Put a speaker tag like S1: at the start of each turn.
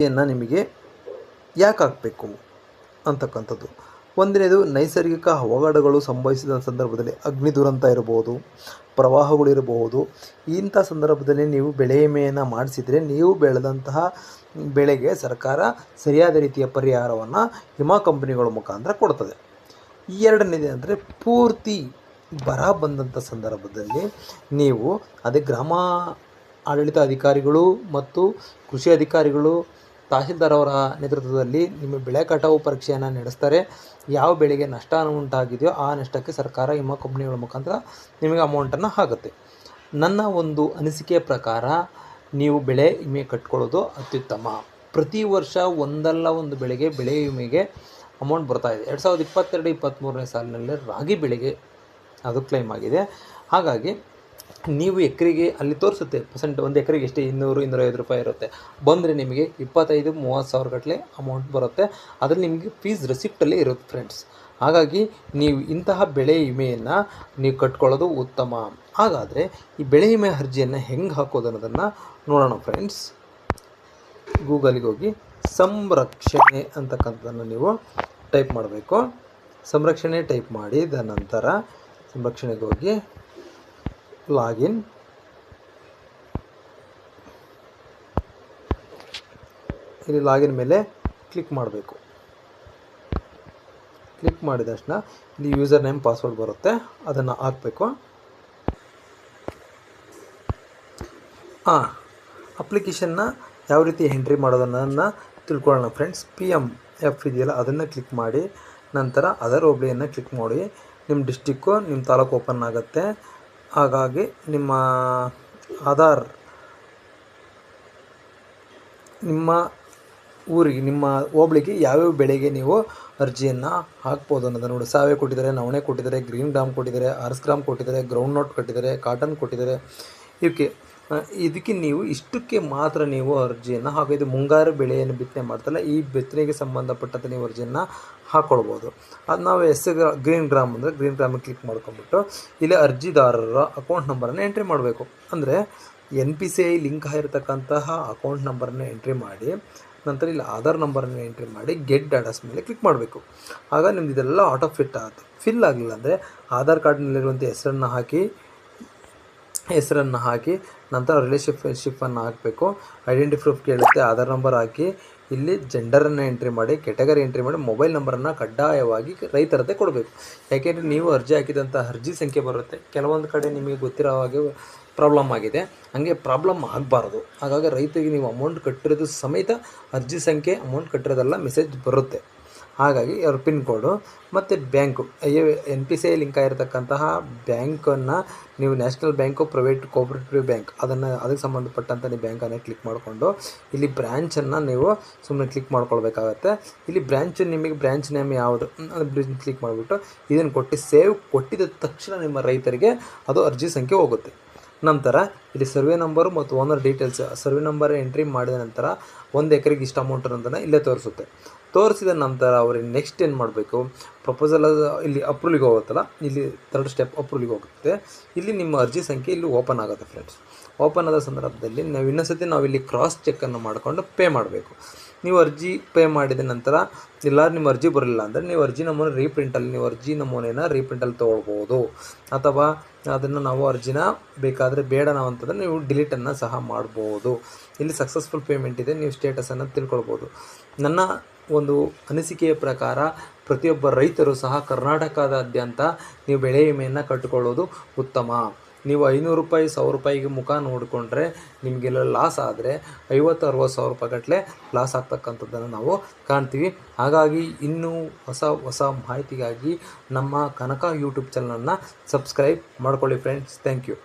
S1: ವಿಮೆಯನ್ನು ನಿಮಗೆ ಯಾಕೆ ಹಾಕಬೇಕು ಅಂತಕ್ಕಂಥದ್ದು. ಒಂದನೇದು, ನೈಸರ್ಗಿಕ ಅವಘಡಗಳು ಸಂಭವಿಸಿದ ಸಂದರ್ಭದಲ್ಲಿ ಅಗ್ನಿ ದುರಂತ ಇರಬಹುದು ಪ್ರವಾಹಗಳಿರಬಹುದು ಇಂಥ ಸಂದರ್ಭದಲ್ಲಿ ನೀವು ಬೆಳೆ ವಿಮೆಯನ್ನು ಮಾಡಿಸಿದರೆ ನೀವು ಬೆಳೆದಂತಹ ಬೆಳೆಗೆ ಸರ್ಕಾರ ಸರಿಯಾದ ರೀತಿಯ ಪರಿಹಾರವನ್ನು ವಿಮಾ ಕಂಪನಿಗಳ ಮುಖಾಂತರ ಕೊಡ್ತದೆ. ಎರಡನೇದು ಅಂದರೆ, ಪೂರ್ತಿ ಬರ ಬಂದಂಥ ಸಂದರ್ಭದಲ್ಲಿ ನೀವು ಅದೇ ಗ್ರಾಮ ಆಡಳಿತ ಅಧಿಕಾರಿಗಳು ಮತ್ತು ಕೃಷಿ ಅಧಿಕಾರಿಗಳು ತಹಸೀಲ್ದಾರ್ ಅವರ ನೇತೃತ್ವದಲ್ಲಿ ನಿಮ್ಮ ಬೆಳೆ ಕಟಾವು ಪರೀಕ್ಷೆಯನ್ನು ನಡೆಸ್ತಾರೆ. ಯಾವ ಬೆಳೆಗೆ ನಷ್ಟ ಉಂಟಾಗಿದೆಯೋ ಆ ನಷ್ಟಕ್ಕೆ ಸರ್ಕಾರ ವಿಮಾ ಕಂಪ್ನಿಗಳ ಮುಖಾಂತರ ನಿಮಗೆ ಅಮೌಂಟನ್ನು ಆಗುತ್ತೆ ನನ್ನ ಒಂದು ಅನಿಸಿಕೆಯ ಪ್ರಕಾರ ನೀವು ಬೆಳೆ ವಿಮೆ ಕಟ್ಕೊಳ್ಳೋದು ಅತ್ಯುತ್ತಮ. ಪ್ರತಿ ವರ್ಷ ಒಂದಲ್ಲ ಒಂದು ಬೆಳೆಗೆ ಬೆಳೆ ವಿಮೆಗೆ ಅಮೌಂಟ್ ಬರ್ತಾ ಇದೆ. ಎರಡು ಸಾವಿರದ ಇಪ್ಪತ್ತೆರಡು ಇಪ್ಪತ್ತ್ಮೂರನೇ ಸಾಲಿನಲ್ಲಿ ರಾಗಿ ಬೆಳೆಗೆ ಅದು ಕ್ಲೈಮ್ ಆಗಿದೆ. ಹಾಗಾಗಿ ನೀವು ಎಕರೆಗೆ ಅಲ್ಲಿ ತೋರಿಸುತ್ತೆ ಪರ್ಸೆಂಟ್ ಒಂದು ಎಕರೆಗೆ ಎಷ್ಟು ಇನ್ನೂರು, ಇನ್ನೂರೈವತ್ತು ರೂಪಾಯಿ ಇರುತ್ತೆ. ಬಂದರೆ ನಿಮಗೆ ಇಪ್ಪತ್ತೈದು, ಮೂವತ್ತು ಸಾವಿರ ಗಟ್ಟಲೆ ಅಮೌಂಟ್ ಬರುತ್ತೆ. ಅದರಲ್ಲಿ ನಿಮಗೆ ಫೀಸ್ ರೆಸಿಪ್ಟಲ್ಲೇ ಇರುತ್ತೆ ಫ್ರೆಂಡ್ಸ್ ಹಾಗಾಗಿ ನೀವು ಇಂತಹ ಬೆಳೆ ವಿಮೆಯನ್ನು ನೀವು ಕಟ್ಕೊಳ್ಳೋದು ಉತ್ತಮ. ಹಾಗಾದರೆ ಈ ಬೆಳೆ ವಿಮೆ ಅರ್ಜಿಯನ್ನು ಹೆಂಗೆ ಹಾಕೋದು ಅನ್ನೋದನ್ನು ನೋಡೋಣ ಫ್ರೆಂಡ್ಸ್ ಗೂಗಲ್ಗೆ ಹೋಗಿ ಸಂರಕ್ಷಣೆ ಅಂತಕ್ಕಂಥದ್ದನ್ನು ನೀವು ಟೈಪ್ ಮಾಡಬೇಕು. ಸಂರಕ್ಷಣೆ ಟೈಪ್ ಮಾಡಿದ ನಂತರ ಸಂರಕ್ಷಣೆಗೆ ಹೋಗಿ ಲಾಗಿನ್ ಇಲ್ಲಿ ಲಾಗಿನ್ ಮೇಲೆ ಕ್ಲಿಕ್ ಮಾಡಬೇಕು. ಕ್ಲಿಕ್ ಮಾಡಿದ ತಕ್ಷಣ ಇಲ್ಲಿ ಯೂಸರ್ ನೇಮ್ ಪಾಸ್ವರ್ಡ್ ಬರುತ್ತೆ. ಅದನ್ನು ಹಾಕಬೇಕು. ಹಾಂ ಅಪ್ಲಿಕೇಶನ್ನ ಯಾವ ರೀತಿ ಎಂಟ್ರಿ ಮಾಡೋದನ್ನು ತಿಳ್ಕೊಳ್ಳೋಣ ಫ್ರೆಂಡ್ಸ್ ಪಿ ಎಂ ಎಫ್ ಇದೆಯಲ್ಲ, ಅದನ್ನು ಕ್ಲಿಕ್ ಮಾಡಿ. ನಂತರ ಅದರ್ ಹೋಬಳಿಯನ್ನು ಕ್ಲಿಕ್ ಮಾಡಿ. ನಿಮ್ಮ ಡಿಸ್ಟಿಕ್ಕು ನಿಮ್ಮ ತಾಲೂಕು ಓಪನ್ ಆಗುತ್ತೆ. ಹಾಗಾಗಿ ನಿಮ್ಮ ಆಧಾರ್ ನಿಮ್ಮ ಊರಿಗೆ, ನಿಮ್ಮ ಹೋಬಳಿಗೆ ಯಾವ್ಯಾವ ಬೆಳೆಗೆ ನೀವು ಅರ್ಜಿಯನ್ನು ಹಾಕ್ಬೋದು ಅನ್ನೋದನ್ನು ನೋಡಿ. ಸಾವೆ ಕೊಟ್ಟಿದ್ದಾರೆ, ನವಣೆ ಕೊಟ್ಟಿದ್ದಾರೆ, ಗ್ರೀನ್ ಡ್ರಾಮ್ ಕೊಟ್ಟಿದ್ದಾರೆ ಆರ್ಸ್ ಗ್ರಾಮ್ ಕೊಟ್ಟಿದ್ದಾರೆ ಗ್ರೌಂಡ್ ನೋಟ್ ಕೊಟ್ಟಿದ್ದಾರೆ ಕಾಟನ್ ಕೊಟ್ಟಿದ್ದಾರೆ. ಇವಕ್ಕೆ ಇದಕ್ಕೆ ನೀವು ಇಷ್ಟಕ್ಕೆ ಮಾತ್ರ ನೀವು ಅರ್ಜಿಯನ್ನು ಹಾಗೂ ಇದು ಮುಂಗಾರು ಬೆಳೆಯನ್ನು ಬಿತ್ತನೆ ಮಾಡ್ತಲ್ಲ, ಈ ಬಿತ್ತನೆಗೆ ಸಂಬಂಧಪಟ್ಟಂತೆ ನೀವು ಅರ್ಜಿಯನ್ನು ಹಾಕ್ಕೊಳ್ಬೋದು ಅದು ನಾವು ಎಸ್ ಗ್ರೀನ್ ಗ್ರಾಮ್ ಅಂದರೆ ಗ್ರೀನ್ ಗ್ರಾಮಿಗೆ ಕ್ಲಿಕ್ ಮಾಡ್ಕೊಂಬಿಟ್ಟು ಇಲ್ಲಿ ಅರ್ಜಿದಾರರ ಅಕೌಂಟ್ ನಂಬರನ್ನು ಎಂಟ್ರಿ ಮಾಡಬೇಕು. ಅಂದರೆ N P C I link ಆಗಿರ್ತಕ್ಕಂತಹ account ನಂಬರನ್ನು ಎಂಟ್ರಿ ಮಾಡಿ, ನಂತರ ಇಲ್ಲಿ ಆಧಾರ್ ನಂಬರನ್ನು ಎಂಟ್ರಿ ಮಾಡಿ, ಗೆಟ್ ಡಾಟಾಸ್ ಮೇಲೆ ಕ್ಲಿಕ್ ಮಾಡಬೇಕು. ಆಗ ನಿಮ್ದು ಇದೆಲ್ಲ ಆಫ್ ಫಿಟ್ ಆಗುತ್ತೆ. ಫಿಲ್ ಆಗಲಿಲ್ಲ ಅಂದರೆ ಆಧಾರ್ ಕಾರ್ಡ್ನಲ್ಲಿರುವಂಥ ಹೆಸರನ್ನು ಹಾಕಿ ಹೆಸರನ್ನು ಹಾಕಿ ನಂತರ ರಿಲೇಶನ್ಶಿಪ್ಪನ್ನು ಹಾಕಬೇಕು. ಐಡೆಂಟಿ ಪ್ರೂಫ್ ಕೇಳುತ್ತೆ ಆಧಾರ್ ನಂಬರ್ ಹಾಕಿ, ಇಲ್ಲಿ ಜೆಂಡರನ್ನು ಎಂಟ್ರಿ ಮಾಡಿ ಕೆಟಗರಿ ಎಂಟ್ರಿ ಮಾಡಿ ಮೊಬೈಲ್ ನಂಬರನ್ನು ಕಡ್ಡಾಯವಾಗಿ ರೈತರದ್ದೇ ಕೊಡಬೇಕು. ಯಾಕೆಂದರೆ ನೀವು ಅರ್ಜಿ ಹಾಕಿದಂಥ ಅರ್ಜಿ ಸಂಖ್ಯೆ ಬರುತ್ತೆ. ಕೆಲವೊಂದು ಕಡೆ ನಿಮಗೆ ಗೊತ್ತಿರೋ ಹಾಗೆ ಪ್ರಾಬ್ಲಮ್ ಆಗಿದೆ. ಹಾಗೆ ಪ್ರಾಬ್ಲಮ್ ಆಗಬಾರ್ದು. ಹಾಗಾಗಿ ರೈತರಿಗೆ ನೀವು ಅಮೌಂಟ್ ಕಟ್ಟಿರೋದು ಸಮೇತ ಅರ್ಜಿ ಸಂಖ್ಯೆ ಅಮೌಂಟ್ ಕಟ್ಟಿರೋದೆಲ್ಲ ಮೆಸೇಜ್ ಬರುತ್ತೆ. ಹಾಗಾಗಿ ಅವ್ರ ಪಿನ್ ಕೋಡು. ಮತ್ತು bank N P C I link ಆಗಿರ್ತಕ್ಕಂತಹ ಬ್ಯಾಂಕನ್ನು ನೀವು national bank, private cooperative bank, ಅದನ್ನು, ಅದಕ್ಕೆ ಸಂಬಂಧಪಟ್ಟಂಥ ನೀವು ಬ್ಯಾಂಕನ್ನು ಕ್ಲಿಕ್ ಮಾಡಿಕೊಂಡು, ಇಲ್ಲಿ ಬ್ರ್ಯಾಂಚನ್ನು ನೀವು ಸುಮ್ಮನೆ ಕ್ಲಿಕ್ ಮಾಡ್ಕೊಳ್ಬೇಕಾಗತ್ತೆ. ಇಲ್ಲಿ ಬ್ರ್ಯಾಂಚ್ ನಿಮಗೆ ಬ್ರ್ಯಾಂಚ್ ನೇಮ್ ಯಾವುದು? ಅದು ಕ್ಲಿಕ್ ಮಾಡಿಬಿಟ್ಟು ಇದನ್ನು ಕೊಟ್ಟು, ಸೇವ್ ಕೊಟ್ಟಿದ ತಕ್ಷಣ ನಿಮ್ಮ ರೈತರಿಗೆ ಅದು ಅರ್ಜಿ ಸಂಖ್ಯೆ ಹೋಗುತ್ತೆ. ನಂತರ ಇಲ್ಲಿ ಸರ್ವೆ ನಂಬರು ಮತ್ತು owner details, survey number entry ಮಾಡಿದ ನಂತರ ಒಂದು ಎಕರೆಗೆ ಇಷ್ಟು ಅಮೌಂಟ್ ಅನ್ನೋದನ್ನು ಇಲ್ಲೇ ತೋರಿಸುತ್ತೆ. ತೋರಿಸಿದ ನಂತರ ಅವ್ರಿಗೆ ನೆಕ್ಸ್ಟ್ ಏನು ಮಾಡಬೇಕು? ಪ್ರಪೋಸಲ್ ಇಲ್ಲಿ ಅಪ್ರೂವಿಗೆ ಹೋಗುತ್ತಲ್ಲ? ಇಲ್ಲಿ ಥರ್ಡ್ ಸ್ಟೆಪ್ ಅಪ್ರೂವ್ಗೆ ಹೋಗುತ್ತೆ. ಇಲ್ಲಿ ನಿಮ್ಮ ಅರ್ಜಿ ಸಂಖ್ಯೆ ಇಲ್ಲಿ ಓಪನ್ ಆಗುತ್ತೆ ಫ್ರೆಂಡ್ಸ್ ಓಪನ್ ಆದ ಸಂದರ್ಭದಲ್ಲಿ ನಾವು ಇನ್ನೊಂದ್ಸತಿ ನಾವು ಇಲ್ಲಿ ಕ್ರಾಸ್ ಚೆಕ್ಕನ್ನು ಮಾಡಿಕೊಂಡು ಪೇ ಮಾಡಬೇಕು. ನೀವು ಅರ್ಜಿ ಪೇ ಮಾಡಿದ ನಂತರ ಇಲ್ಲ ನಿಮ್ಮ ಅರ್ಜಿ ಬರಲಿಲ್ಲ ಅಂದರೆ ನೀವು ಅರ್ಜಿ ನಮೂನೆ ರೀಪ್ರಿಂಟಲ್ಲಿ ನೀವು ಅರ್ಜಿ ನಮೂನೆನ ರೀಪ್ರಿಂಟಲ್ಲಿ ತೊಗೊಳ್ಬೋದು ಅಥವಾ ಅದನ್ನು ನಾವು ಅರ್ಜಿನ ಬೇಕಾದರೆ ಬೇಡ ನಾವು ಅಂತಂದರೆ ನೀವು ಡಿಲೀಟನ್ನು ಸಹ ಮಾಡ್ಬೋದು. ಇಲ್ಲಿ ಸಕ್ಸಸ್ಫುಲ್ ಪೇಮೆಂಟ್ ಇದೆ, ನೀವು ಸ್ಟೇಟಸನ್ನು ತಿಳ್ಕೊಳ್ಬೋದು. ನನ್ನ ಒಂದು ಅನಿಸಿಕೆಯ ಪ್ರಕಾರ ಪ್ರತಿಯೊಬ್ಬ ರೈತರು ಸಹ ಕರ್ನಾಟಕದಾದ್ಯಂತ ನೀವು ಬೆಳೆ ವಿಮೆಯನ್ನು ಕಟ್ಟಿಕೊಳ್ಳೋದು ಉತ್ತಮ. ನೀವು ಐನೂರು ರೂಪಾಯಿ, ಸಾವಿರ ರೂಪಾಯಿಗೆ ಮುಖ ನೋಡಿಕೊಂಡ್ರೆ ನಿಮಗೆಲ್ಲ ಲಾಸ್ ಆದರೆ ಐವತ್ತು, ಅರವತ್ತು ಸಾವಿರ ರೂಪಾಯಿ ಗಟ್ಟಲೆ ಲಾಸ್ ಆಗ್ತಕ್ಕಂಥದ್ದನ್ನು ನಾವು ಕಾಣ್ತೀವಿ. ಹಾಗಾಗಿ ಇನ್ನೂ ಹೊಸ ಹೊಸ ಮಾಹಿತಿಗಾಗಿ ನಮ್ಮ ಕನಕ ಯೂಟ್ಯೂಬ್ ಚಾನಲನ್ನು ಸಬ್ಸ್ಕ್ರೈಬ್ ಮಾಡ್ಕೊಳ್ಳಿ ಫ್ರೆಂಡ್ಸ್ ಥ್ಯಾಂಕ್ ಯು